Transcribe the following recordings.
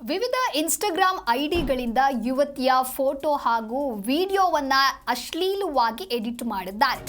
ವಿವಿಧ ಇನ್ಸ್ಟಾಗ್ರಾಮ್ ಐಡಿಗಳಿಂದ ಯುವತಿಯ ಫೋಟೋ ಹಾಗೂ ವಿಡಿಯೋವನ್ನ ಅಶ್ಲೀಲವಾಗಿ ಎಡಿಟ್ ಮಾಡಿದ್ದಾರೆ.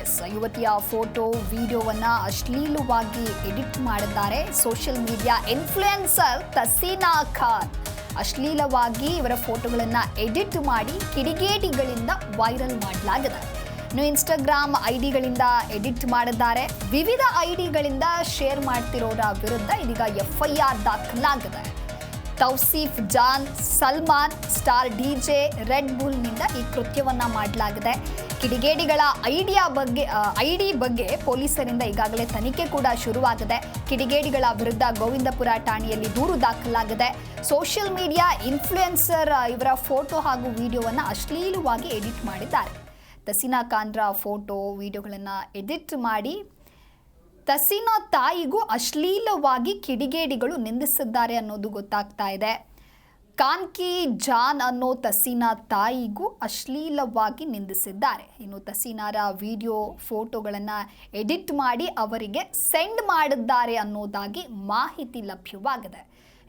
ಎಸ್ ಯುವತಿಯ ಫೋಟೋ, ವಿಡಿಯೋವನ್ನ ಅಶ್ಲೀಲವಾಗಿ ಎಡಿಟ್ ಮಾಡಿದ್ದಾರೆ. Social media influencer Taseena Khan. ಅಶ್ಲೀಲವಾಗಿ ಇವರ ಫೋಟೋಗಳನ್ನು ಎಡಿಟ್ ಮಾಡಿ ಕಿಡಿಗೇಡಿಗಳಿಂದ ವೈರಲ್ ಮಾಡಲಾಗಿದೆ. ಇನ್ನು ಇನ್ಸ್ಟಾಗ್ರಾಮ್ ಐಡಿಗಳಿಂದ ಎಡಿಟ್ ಮಾಡಿದ್ದಾರೆ. ವಿವಿಧ ಐಡಿಗಳಿಂದ ಶೇರ್ ಮಾಡ್ತಿರೋರ ವಿರುದ್ಧ ಇದೀಗ ಎಫ್ಐಆರ್ ದಾಖಲಾಗಿದೆ. Tauseef Jan Salman, star DJ red ಬುಲ್ನಿಂದ ಈ ಕೃತ್ಯವನ್ನು ಮಾಡಲಾಗಿದೆ. ಕಿಡಿಗೇಡಿಗಳ ಐಡಿಯಾ ಬಗ್ಗೆ ಐಡಿ ಬಗ್ಗೆ ಪೊಲೀಸರಿಂದ ಈಗಾಗಲೇ ತನಿಖೆ ಕೂಡ ಶುರುವಾಗಿದೆ. ಕಿಡಿಗೇಡಿಗಳ ವಿರುದ್ಧ ಗೋವಿಂದಪುರ ಠಾಣೆಯಲ್ಲಿ ದೂರು ದಾಖಲಾಗಿದೆ. ಸೋಷಿಯಲ್ ಮೀಡಿಯಾ ಇನ್ಫ್ಲುಯೆನ್ಸರ್ ಇವರ ಫೋಟೋ ಹಾಗೂ ವಿಡಿಯೋವನ್ನು ಅಶ್ಲೀಲವಾಗಿ ಎಡಿಟ್ ಮಾಡಿದ್ದಾರೆ. ದಸಿನಾ ಖಾನ್ರ ಫೋಟೋ, ವಿಡಿಯೋಗಳನ್ನು ಎಡಿಟ್ ಮಾಡಿ ತಸೀನಾ ತಾಯಿಗೂ ಅಶ್ಲೀಲವಾಗಿ ಕಿಡಿಗೇಡಿಗಳು ನಿಂದಿಸಿದ್ದಾರೆ ಅನ್ನೋದು ಗೊತ್ತಾಗ್ತಾ ಇದೆ. ಕಾನ್ಕಿ ಜಾನ್ ಅನ್ನೋ ತಸೀನಾ ತಾಯಿಗೂ ಅಶ್ಲೀಲವಾಗಿ ನಿಂದಿಸಿದ್ದಾರೆ. ಇನ್ನು ತಸೀನಾರ ವಿಡಿಯೋ ಫೋಟೋಗಳನ್ನು ಎಡಿಟ್ ಮಾಡಿ ಅವರಿಗೆ ಸೆಂಡ್ ಮಾಡಿದ್ದಾರೆ ಅನ್ನೋದಾಗಿ ಮಾಹಿತಿ ಲಭ್ಯವಾಗಿದೆ.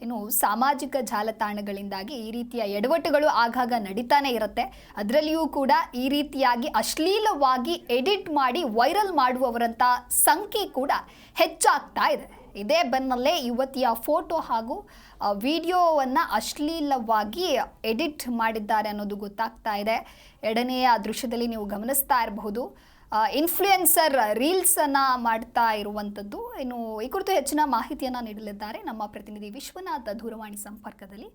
ಇನ್ನು ಸಾಮಾಜಿಕ ಜಾಲತಾಣಗಳಿಂದಾಗಿ ಈ ರೀತಿಯ ಎಡವಟ್ಟುಗಳು ಆಗಾಗ ನಡೀತಾನೆ ಇರುತ್ತೆ. ಅದರಲ್ಲಿಯೂ ಕೂಡ ಈ ರೀತಿಯಾಗಿ ಅಶ್ಲೀಲವಾಗಿ ಎಡಿಟ್ ಮಾಡಿ ವೈರಲ್ ಮಾಡುವವರಂಥ ಸಂಖ್ಯೆ ಕೂಡ ಹೆಚ್ಚಾಗ್ತಾ ಇದೆ. ಇದೇ ಬೆನ್ನಲ್ಲೇ ಯುವತಿಯ ಫೋಟೋ ಹಾಗೂ ವಿಡಿಯೋವನ್ನು ಅಶ್ಲೀಲವಾಗಿ ಎಡಿಟ್ ಮಾಡಿದ್ದಾರೆ ಅನ್ನೋದು ಗೊತ್ತಾಗ್ತಾ ಇದೆ. ಎರಡನೆಯ ದೃಶ್ಯದಲ್ಲಿ ನೀವು ಗಮನಿಸ್ತಾ ಇರಬಹುದು. ಇನ್ಫ್ಲೂಯೆನ್ಸರ್ ರೀಲ್ಸನ್ನು ಮಾಡ್ತಾ ಇರುವಂಥದ್ದು. ಇನ್ನು ಈ ಕುರಿತು ಹೆಚ್ಚಿನ ಮಾಹಿತಿಯನ್ನು ನೀಡಲಿದ್ದಾರೆ ನಮ್ಮ ಪ್ರತಿನಿಧಿ ವಿಶ್ವನಾಥ್ ದೂರವಾಣಿ ಸಂಪರ್ಕದಲ್ಲಿ.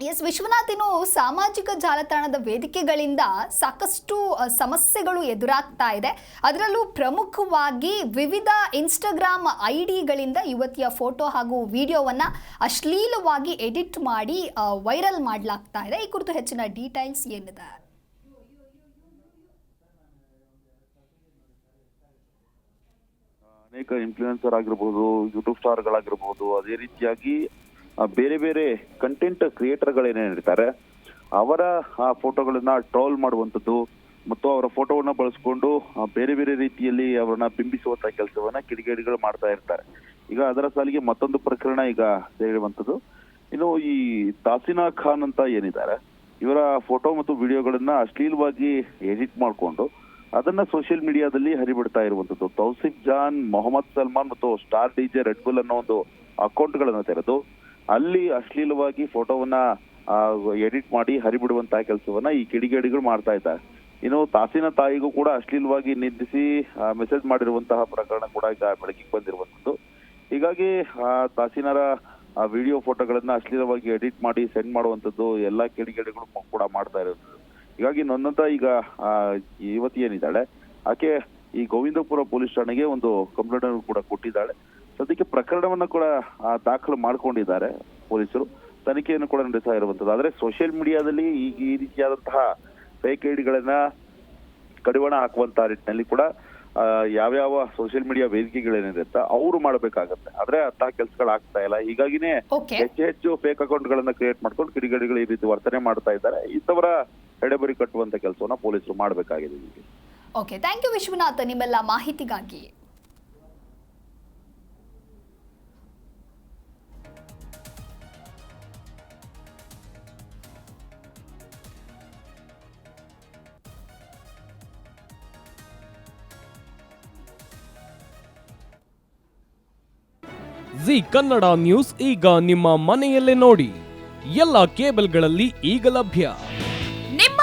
ಎಸ್, ವಿಶ್ವನಾಥ್, ಇನ್ನು ಸಾಮಾಜಿಕ ಜಾಲತಾಣದ ವೇದಿಕೆಗಳಿಂದ ಸಾಕಷ್ಟು ಸಮಸ್ಯೆಗಳು ಎದುರಾಗ್ತಾ ಇದೆ. ಅದರಲ್ಲೂ ಪ್ರಮುಖವಾಗಿ ವಿವಿಧ ಇನ್ಸ್ಟಾಗ್ರಾಮ್ ಐ ಡಿಗಳಿಂದ ಯುವತಿಯ ಫೋಟೋ ಹಾಗೂ ವಿಡಿಯೋವನ್ನು ಅಶ್ಲೀಲವಾಗಿ ಎಡಿಟ್ ಮಾಡಿ ವೈರಲ್ ಮಾಡಲಾಗ್ತಾ ಇದೆ. ಈ ಕುರಿತು ಹೆಚ್ಚಿನ ಡೀಟೇಲ್ಸ್ ಏನಿದೆ? ಅನೇಕ ಇನ್ಫ್ಲೂಯೆನ್ಸರ್ ಆಗಿರ್ಬೋದು ಯೂಟ್ಯೂಬ್ ಸ್ಟಾರ್ಗಳಾಗಿರ್ಬೋದು, ಅದೇ ರೀತಿಯಾಗಿ ಬೇರೆ ಬೇರೆ ಕಂಟೆಂಟ್ ಕ್ರಿಯೇಟರ್ಗಳೇನೇನಿರ್ತಾರೆ ಅವರ, ಆ ಫೋಟೋಗಳನ್ನ ಟ್ರೋಲ್ ಮಾಡುವಂಥದ್ದು ಮತ್ತು ಅವರ ಫೋಟೋವನ್ನ ಬಳಸ್ಕೊಂಡು ಬೇರೆ ಬೇರೆ ರೀತಿಯಲ್ಲಿ ಅವರನ್ನ ಬಿಂಬಿಸುವಂತ ಕೆಲಸವನ್ನ ಕಿಡಿಗೇಡಿಗಳು ಮಾಡ್ತಾ ಇರ್ತಾರೆ. ಈಗ ಅದರ ಸಾಲಿಗೆ ಮತ್ತೊಂದು ಪ್ರಕರಣ ಈಗ ಹೇಳುವಂಥದ್ದು. ಇನ್ನು ಈ ತಾಸಿನಾ ಖಾನ್ ಅಂತ ಏನಿದ್ದಾರೆ, ಇವರ ಫೋಟೋ ಮತ್ತು ವಿಡಿಯೋಗಳನ್ನ ಅಶ್ಲೀಲವಾಗಿ ಎಡಿಟ್ ಮಾಡಿಕೊಂಡು ಅದನ್ನ ಸೋಷಿಯಲ್ ಮೀಡಿಯಾದಲ್ಲಿ ಹರಿಬಿಡ್ತಾ ಇರುವಂತದ್ದು. ತೌಸಿಫ್ ಜಾನ್ ಮೊಹಮ್ಮದ್ ಸಲ್ಮಾನ್ ಮತ್ತು ಸ್ಟಾರ್ ಡಿಜೆ ರೆಡ್ ಬುಲ್ ಅನ್ನೋ ಒಂದು ಅಕೌಂಟ್ಗಳನ್ನು ತೆರೆದು ಅಲ್ಲಿ ಅಶ್ಲೀಲವಾಗಿ ಫೋಟೋವನ್ನ ಎಡಿಟ್ ಮಾಡಿ ಹರಿಬಿಡುವಂತಹ ಕೆಲಸವನ್ನ ಈ ಕಿಡಿಗೇಡಿಗಳು ಮಾಡ್ತಾ ಇದ್ದಾರೆ. ಇನ್ನು ತಾಸಿನ ತಾಯಿಗೂ ಕೂಡ ಅಶ್ಲೀಲವಾಗಿ ನಿಂದಿಸಿ ಮೆಸೇಜ್ ಮಾಡಿರುವಂತಹ ಪ್ರಕರಣ ಕೂಡ ಈಗ ಬೆಳಕಿಗೆ ಬಂದಿರುವಂತದ್ದು. ಹೀಗಾಗಿ ಆ, ತಾಸೀನರ ವಿಡಿಯೋ ಫೋಟೋಗಳನ್ನ ಅಶ್ಲೀಲವಾಗಿ ಎಡಿಟ್ ಮಾಡಿ ಸೆಂಡ್ ಮಾಡುವಂತದ್ದು ಎಲ್ಲಾ ಕಿಡಿಗೇಡಿಗಳು ಕೂಡ ಮಾಡ್ತಾ ಇರೋದು. ಹೀಗಾಗಿ ನನ್ನಂತ ಈಗ ಯುವತಿ ಏನಿದ್ದಾಳೆ ಆಕೆ ಈ ಗೋವಿಂದಪುರ ಪೊಲೀಸ್ ಠಾಣೆಗೆ ಒಂದು ಕಂಪ್ಲೇಂಟ್ ಅನ್ನು ಕೂಡ ಕೊಟ್ಟಿದ್ದಾಳೆ. ಸದ್ಯಕ್ಕೆ ಪ್ರಕರಣವನ್ನ ಕೂಡ ದಾಖಲು ಮಾಡ್ಕೊಂಡಿದ್ದಾರೆ ಪೊಲೀಸರು. ತನಿಖೆಯನ್ನು ಕೂಡ ನಡೆಸ್ತಾ ಇರುವಂತದ್ದು ಆದ್ರೆ ಸೋಷಿಯಲ್ ಮೀಡಿಯಾದಲ್ಲಿ ಈ ಈ ರೀತಿಯಾದಂತಹ ಫೇಕ್ ಐಡಿಗಳನ್ನ ಕಡಿವಾಣ ಹಾಕುವಂತ ನಿಟ್ಟಿನಲ್ಲಿ ಕೂಡ ಯಾವ್ಯಾವ ಸೋಷಿಯಲ್ ಮೀಡಿಯಾ ವೇದಿಕೆಗಳೇನಿರುತ್ತೆ ಅವರು ಮಾಡಬೇಕಾಗತ್ತೆ. ಆದ್ರೆ ಅಂತಹ ಕೆಲಸಗಳು ಆಗ್ತಾ ಇಲ್ಲ. ಹೀಗಾಗಿನೇ ಹೆಚ್ಚು ಹೆಚ್ಚು ಫೇಕ್ ಅಕೌಂಟ್ ಗಳನ್ನ ಕ್ರಿಯೇಟ್ ಮಾಡ್ಕೊಂಡು ಕಿಡಿಗಡಿಗಳು ಈ ರೀತಿ ವರ್ತನೆ ಮಾಡ್ತಾ ಇದ್ದಾರೆ. ಇಂಥವರ ಎಡೆಬರಿ ಕಟ್ಟುವಂತ ಕೆಲಸವನ್ನ ಪೊಲೀಸರು ಮಾಡಬೇಕಾಗಿದೆ ಓಕೆ ಥ್ಯಾಂಕ್ ಯು ವಿಶ್ವನಾಥ್ ನಿಮ್ಮೆಲ್ಲ ಮಾಹಿತಿಗಾಗಿ. ಜಿ ಕನ್ನಡ ನ್ಯೂಸ್ ಈಗ ನಿಮ್ಮ ಮನೆಯಲ್ಲೇ ನೋಡಿ. ಎಲ್ಲ ಕೇಬಲ್ಗಳಲ್ಲಿ ಈಗ ಲಭ್ಯ.